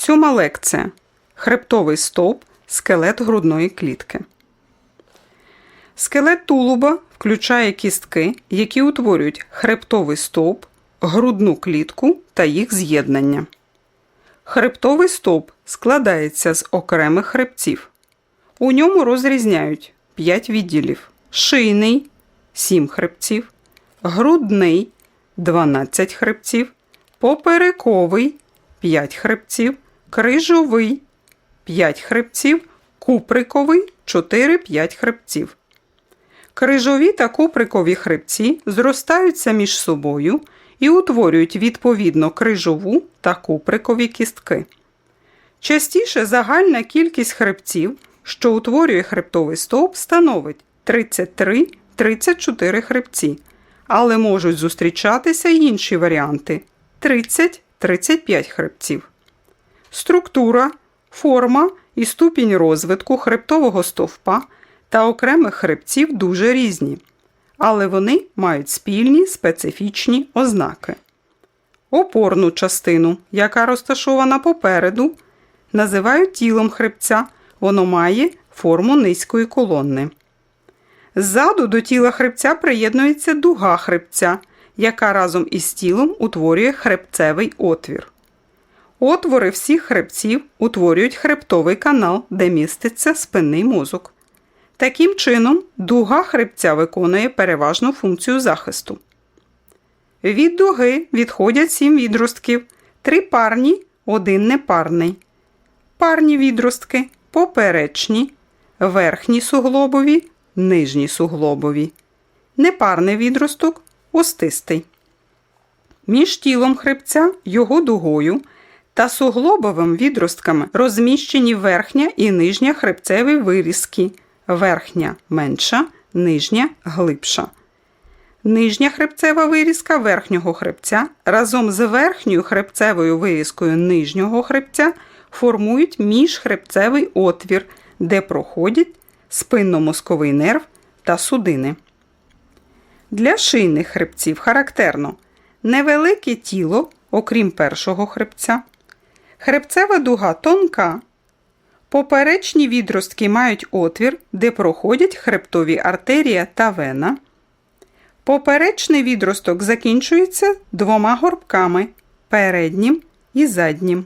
Сьома лекція. Хребтовий стовп, скелет грудної клітки. Скелет тулуба включає кістки, які утворюють хребтовий стовп, грудну клітку та їх з'єднання. Хребтовий стовп складається з окремих хребців. У ньому розрізняють 5 відділів: шийний 7 хребців, грудний 12 хребців, поперековий 5 хребців, крижовий 5 хребців, куприковий 4-5 хребців. Крижові та куприкові хребці зростаються між собою і утворюють відповідно крижову та куприкові кістки. Частіше загальна кількість хребців, що утворює хребтовий стовп, становить 33-34 хребці, але можуть зустрічатися й інші варіанти 30-35 хребців. Структура, форма і ступінь розвитку хребтового стовпа та окремих хребців дуже різні, але вони мають спільні специфічні ознаки. Опорну частину, яка розташована попереду, називають тілом хребця, воно має форму низької колонни. Ззаду до тіла хребця приєднується дуга хребця, яка разом із тілом утворює хребцевий отвір. Отвори всіх хребців утворюють хребтовий канал, де міститься спинний мозок. Таким чином, дуга хребця виконує переважну функцію захисту. Від дуги відходять сім відростків, три парні, один непарний. Парні відростки поперечні, верхні суглобові, нижні суглобові. Непарний відросток остистий. Між тілом хребця, його дугою та суглобовим відростками розміщені верхня і нижня хребцеві вирізки. Верхня менша, нижня глибша. Нижня хребцева вирізка верхнього хребця разом з верхньою хребцевою вирізкою нижнього хребця формують міжхребцевий отвір, де проходять спинномозковий нерв та судини. Для шийних хребців характерно невелике тіло, окрім першого хребця. Хребцева дуга тонка. Поперечні відростки мають отвір, де проходять хребтові артерія та вена. Поперечний відросток закінчується двома горбками переднім і заднім.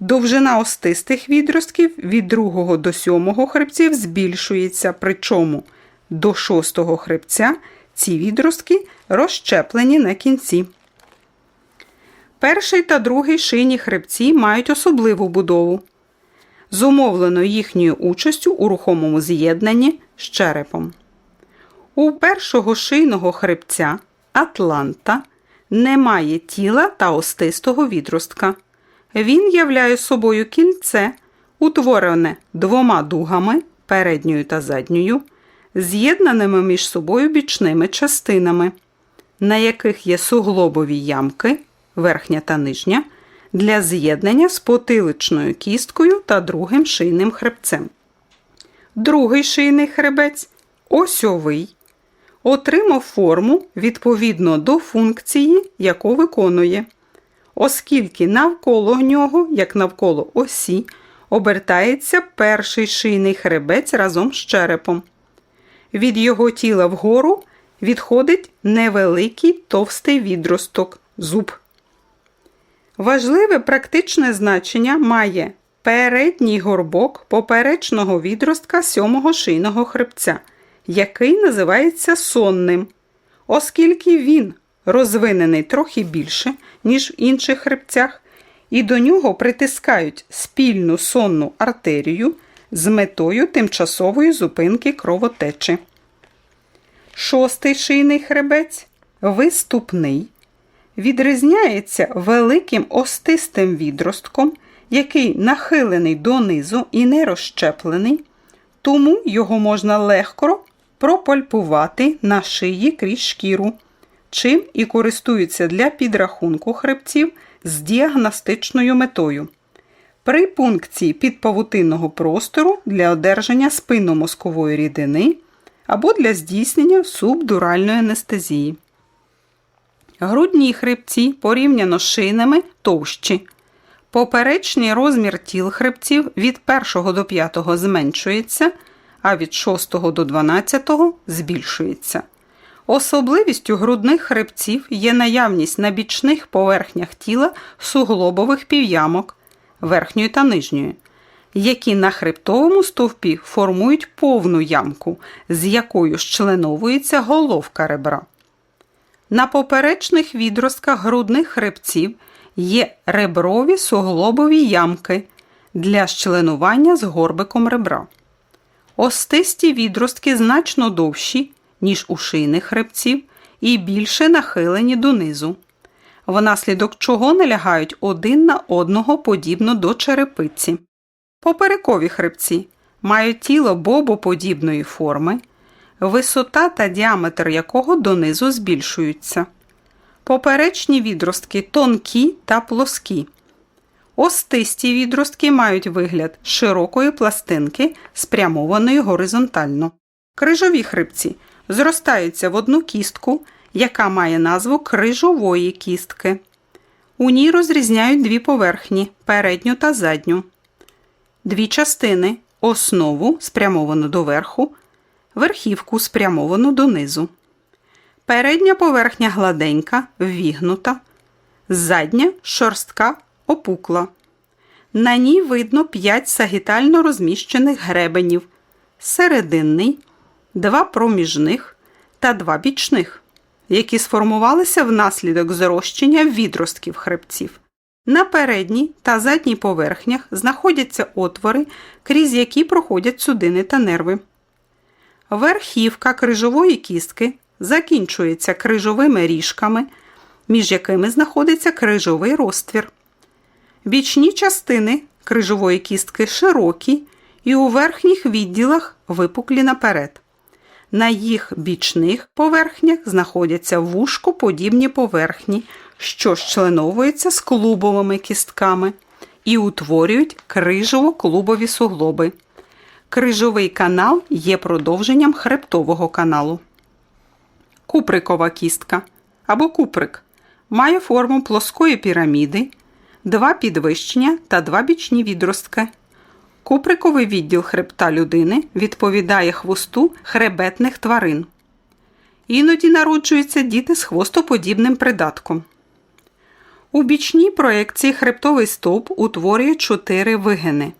Довжина остистих відростків від другого до сьомого хребців збільшується, причому до шостого хребця ці відростки розщеплені на кінці. Перший та другий шийні хребці мають особливу будову, зумовлено їхньою участю у рухомому з'єднанні з черепом. У першого шийного хребця Атланта немає тіла та остистого відростка. Він являє собою кільце, утворене двома дугами передньою та задньою, з'єднаними між собою бічними частинами, на яких є суглобові ямки, верхня та нижня, для з'єднання з потиличною кісткою та другим шийним хребцем. Другий шийний хребець осьовий, отримав форму відповідно до функції, яку виконує оскільки навколо нього, як навколо осі, обертається перший шийний хребець разом з черепом. Від його тіла вгору відходить невеликий товстий відросток зуб. Важливе практичне значення має передній горбок поперечного відростка сьомого шийного хребця, який називається сонним, оскільки він розвинений трохи більше, ніж в інших хребцях, і до нього притискають спільну сонну артерію з метою тимчасової зупинки кровотечі. Шостий шийний хребець виступний. Відрізняється великим остистим відростком, який нахилений донизу і не розщеплений, тому його можна легко пропальпувати на шиї крізь шкіру чим і користуються для підрахунку хребців з діагностичною метою. При пункції підпавутинного простору для одержання спинномозкової рідини або для здійснення субдуральної анестезії. Грудні хребці порівняно з шинами товщі. Поперечний розмір тіл хребців від 1 до 5 зменшується, а від 6 до 12 збільшується. Особливістю грудних хребців є наявність на бічних поверхнях тіла суглобових пів'ямок верхньої та нижньої, які на хребтовому стовпі формують повну ямку, з якою щленовується головка ребра. На поперечних відростках грудних хребців є реброві суглобові ямки для щленування з горбиком ребра. Остисті відростки значно довші, ніж у шийних хребців, і більше нахилені донизу, внаслідок чого налягають один на одного подібно до черепиці. Поперекові хребці мають тіло бобоподібної форми, висота та діаметр якого донизу збільшуються. Поперечні відростки тонкі та плоскі. Остисті відростки мають вигляд широкої пластинки, спрямованої горизонтально. Крижові хребці зростаються в одну кістку, яка має назву крижової кістки. У ній розрізняють дві поверхні передню та задню. Дві частини основу спрямовану доверху, верхівку спрямовану донизу. Передня поверхня гладенька, ввігнута, задня шорстка опукла. На ній видно 5 сагітально розміщених гребенів, серединний, два проміжних та два бічних, які сформувалися внаслідок зрощення відростків хребців. На передній та задній поверхнях знаходяться отвори, крізь які проходять судини та нерви. Верхівка крижової кістки закінчується крижовими ріжками, між якими знаходиться крижовий розтвір. Бічні частини крижової кістки широкі і у верхніх відділах випуклі наперед. На їх бічних поверхнях знаходяться вушкоподібні поверхні, що щленовуються з клубовими кістками і утворюють крижово-клубові суглоби. Крижовий канал є продовженням хребтового каналу. Куприкова кістка або куприк має форму плоскої піраміди, два підвищення та два бічні відростки. Куприковий відділ хребта людини відповідає хвосту хребетних тварин. Іноді народжуються діти з хвостоподібним придатком. У бічній проекції хребтовий стовп утворює чотири вигини: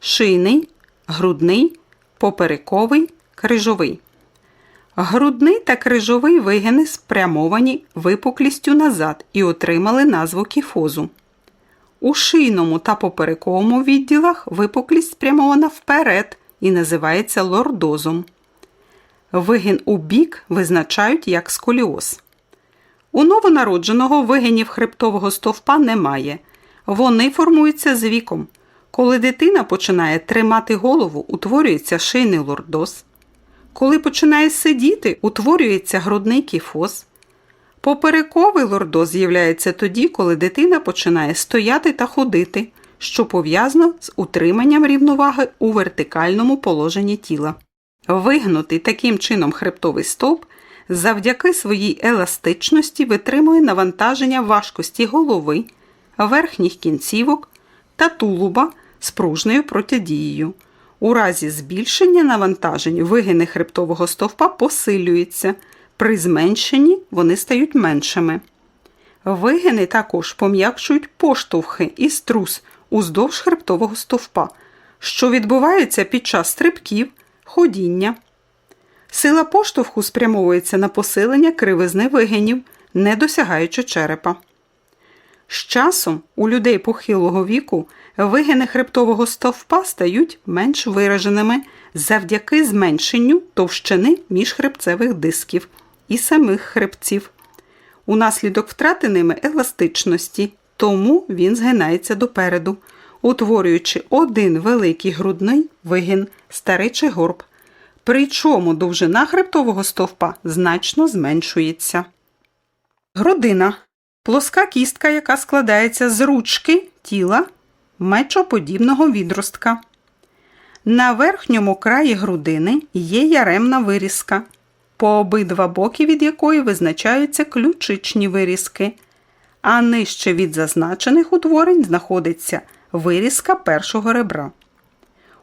шийний, грудний, поперековий, крижовий. Грудний та крижовий вигини спрямовані випуклістю назад і отримали назву кіфозу. У шийному та поперековому відділах випуклість спрямована вперед і називається лордозом. Вигін у бік визначають як сколіоз. У новонародженого вигинів хребтового стовпа немає. Вони формуються з віком. Коли дитина починає тримати голову, утворюється шийний лордоз. Коли починає сидіти, утворюється грудний кіфоз. Поперековий лордоз з'являється тоді, коли дитина починає стояти та ходити, що пов'язано з утриманням рівноваги у вертикальному положенні тіла. Вигнутий таким чином хребтовий стовп завдяки своїй еластичності витримує навантаження важкості голови, верхніх кінцівок та тулуба з пружною протидією. У разі збільшення навантажень вигини хребтового стовпа посилюються. При зменшенні вони стають меншими. Вигини також пом'якшують поштовхи і струс уздовж хребтового стовпа, що відбувається під час стрибків, ходіння. Сила поштовху спрямовується на посилення кривизни вигинів, не досягаючи черепа. З часом у людей похилого віку вигини хребтового стовпа стають менш вираженими завдяки зменшенню товщини міжхребцевих дисків і самих хребців. Унаслідок втрати ними еластичності, тому він згинається допереду, утворюючи один великий грудний вигін, старичий горб. Причому довжина хребтового стовпа значно зменшується. Грудина плоска кістка, яка складається з ручки тіла мечоподібного відростка. На верхньому краї грудини є яремна вирізка, по обидва боки від якої визначаються ключичні вирізки, а нижче від зазначених утворень знаходиться вирізка першого ребра.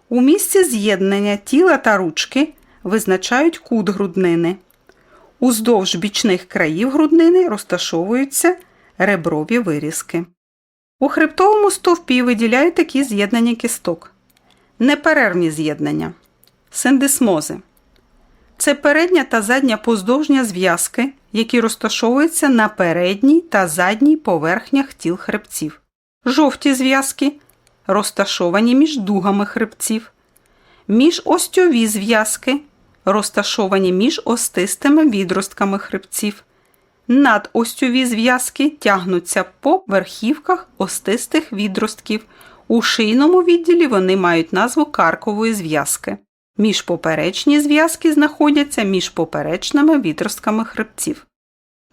У місці з'єднання тіла та ручки визначають кут груднини. Уздовж бічних країв груднини розташовуються реброві вирізки. У хребтовому стовпі виділяють такі з'єднання кісток. Неперервні з'єднання. Синдесмози. Це передня та задня поздовжня зв'язки, які розташовуються на передній та задній поверхнях тіл хребців. Жовті зв'язки розташовані між дугами хребців. Міжостьові зв'язки розташовані між остистими відростками хребців. Надостьові зв'язки тягнуться по верхівках остистих відростків. У шийному відділі вони мають назву каркової зв'язки. Міжпоперечні зв'язки знаходяться між поперечними відростками хребців.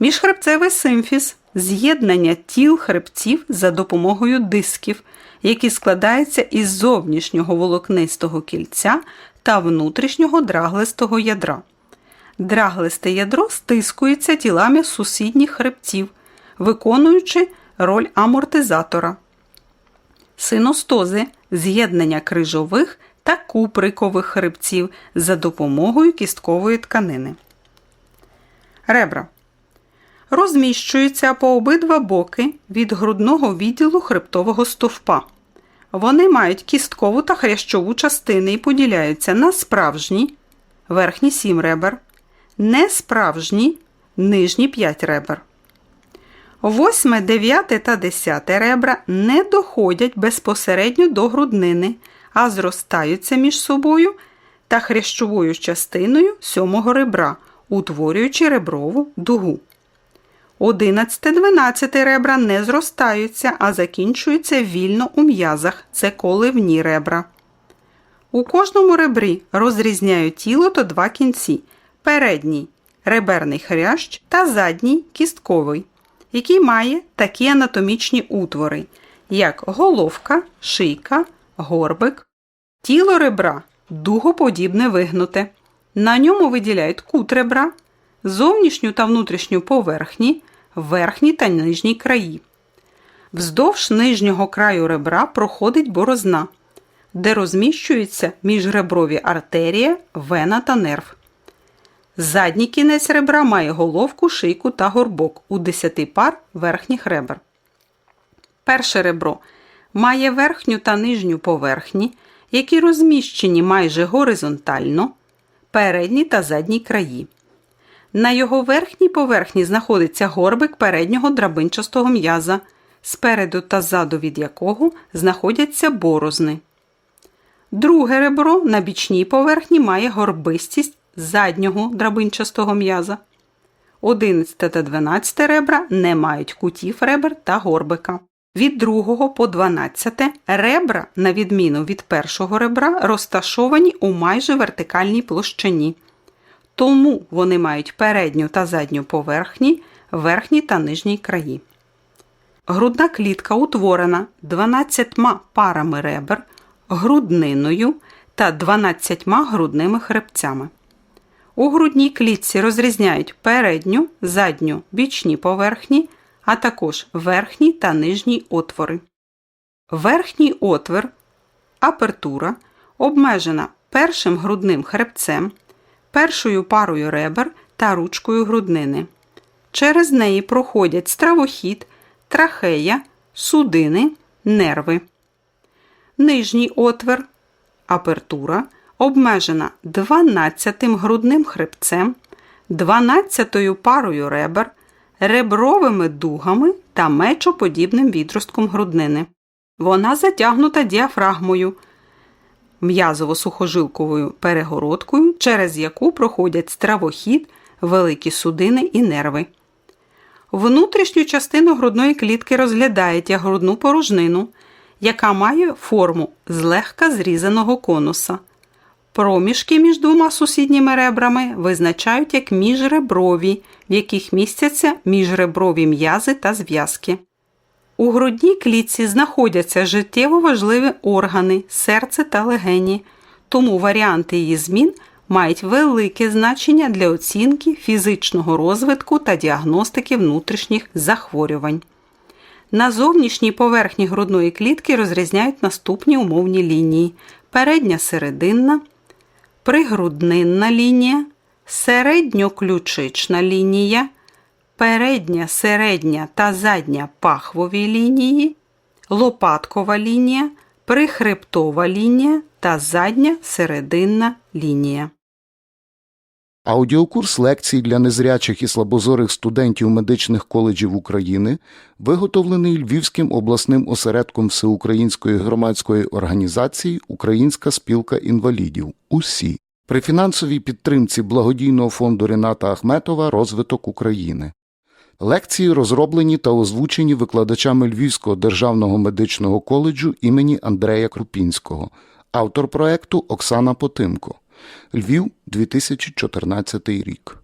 Міжхребцевий симфіз з'єднання тіл хребців за допомогою дисків, які складаються із зовнішнього волокнистого кільця та внутрішнього драглистого ядра. Драглисте ядро стискується тілами сусідніх хребців, виконуючи роль амортизатора. Синостози з'єднання крижових та куприкових хребців за допомогою кісткової тканини. Ребра розміщуються по обидва боки від грудного відділу хребтового стовпа. Вони мають кісткову та хрящову частини і поділяються на справжні верхні 7 ребер, несправжні нижні 5 ребер. Восьме, дев'яте та десяте ребра не доходять безпосередньо до груднини, а зростаються між собою та хрящовою частиною сьомого ребра, утворюючи реброву дугу. Одинадцяте, дванадцяте ребра не зростаються, а закінчуються вільно у м'язах це коливні ребра. У кожному ребрі розрізняють тіло то два кінці передній реберний хрящ та задній кістковий, який має такі анатомічні утвори, як головка, шийка, горбик. Тіло ребра дугоподібне вигнуте. На ньому виділяють кут ребра, зовнішню та внутрішню поверхні, верхні та нижні краї. Вздовж нижнього краю ребра проходить борозна, де розміщується міжреброві артерія, вена та нерв. Задній кінець ребра має головку, шийку та горбок у 10 пар верхніх ребер. Перше ребро має верхню та нижню поверхні, які розміщені майже горизонтально, передні та задні краї. На його верхній поверхні знаходиться горбик переднього драбинчастого м'яза, спереду та ззаду від якого знаходяться борозни. Друге ребро на бічній поверхні має горбистість заднього драбинчастого м'яза. 11 та 12 ребра не мають кутів ребер та горбика. Від 2 по 12 ребра, на відміну від першого ребра, розташовані у майже вертикальній площині. Тому вони мають передню та задню поверхні, верхні та нижні краї. Грудна клітка утворена 12 парами ребер, грудниною та 12 грудними хребцями. У грудній клітці розрізняють передню, задню, бічні поверхні, а також верхній та нижній отвори. Верхній отвір апертура обмежена першим грудним хребцем, першою парою ребер та ручкою груднини. Через неї проходять стравохід, трахея, судини, нерви. Нижній отвір апертура обмежена 12 грудним хребцем, 12 парою ребер, ребровими дугами та мечоподібним відростком груднини. Вона затягнута діафрагмою, м'язово-сухожилковою перегородкою, через яку проходять стравохід, великі судини і нерви. Внутрішню частину грудної клітки розглядають як грудну порожнину, яка має форму злегка зрізаного конуса. Проміжки між двома сусідніми ребрами визначають як міжреброві, в яких містяться міжреброві м'язи та зв'язки. У грудній клітці знаходяться життєво важливі органи, серце та легені, тому варіанти її змін мають велике значення для оцінки фізичного розвитку та діагностики внутрішніх захворювань. На зовнішній поверхні грудної клітки розрізняють наступні умовні лінії: передня серединна, пригруднинна лінія, середньоключична лінія, передня, середня та задня пахвові лінії, лопаткова лінія, прихребтова лінія та задня серединна лінія. Аудіокурс лекцій для незрячих і слабозорих студентів медичних коледжів України виготовлений Львівським обласним осередком Всеукраїнської громадської організації Українська спілка інвалідів УСІ при фінансовій підтримці благодійного фонду Рената Ахметова Розвиток України. Лекції розроблені та озвучені викладачами Львівського державного медичного коледжу імені Андрея Крупінського, автор проекту Оксана Потимко. Львів, 2014 рік.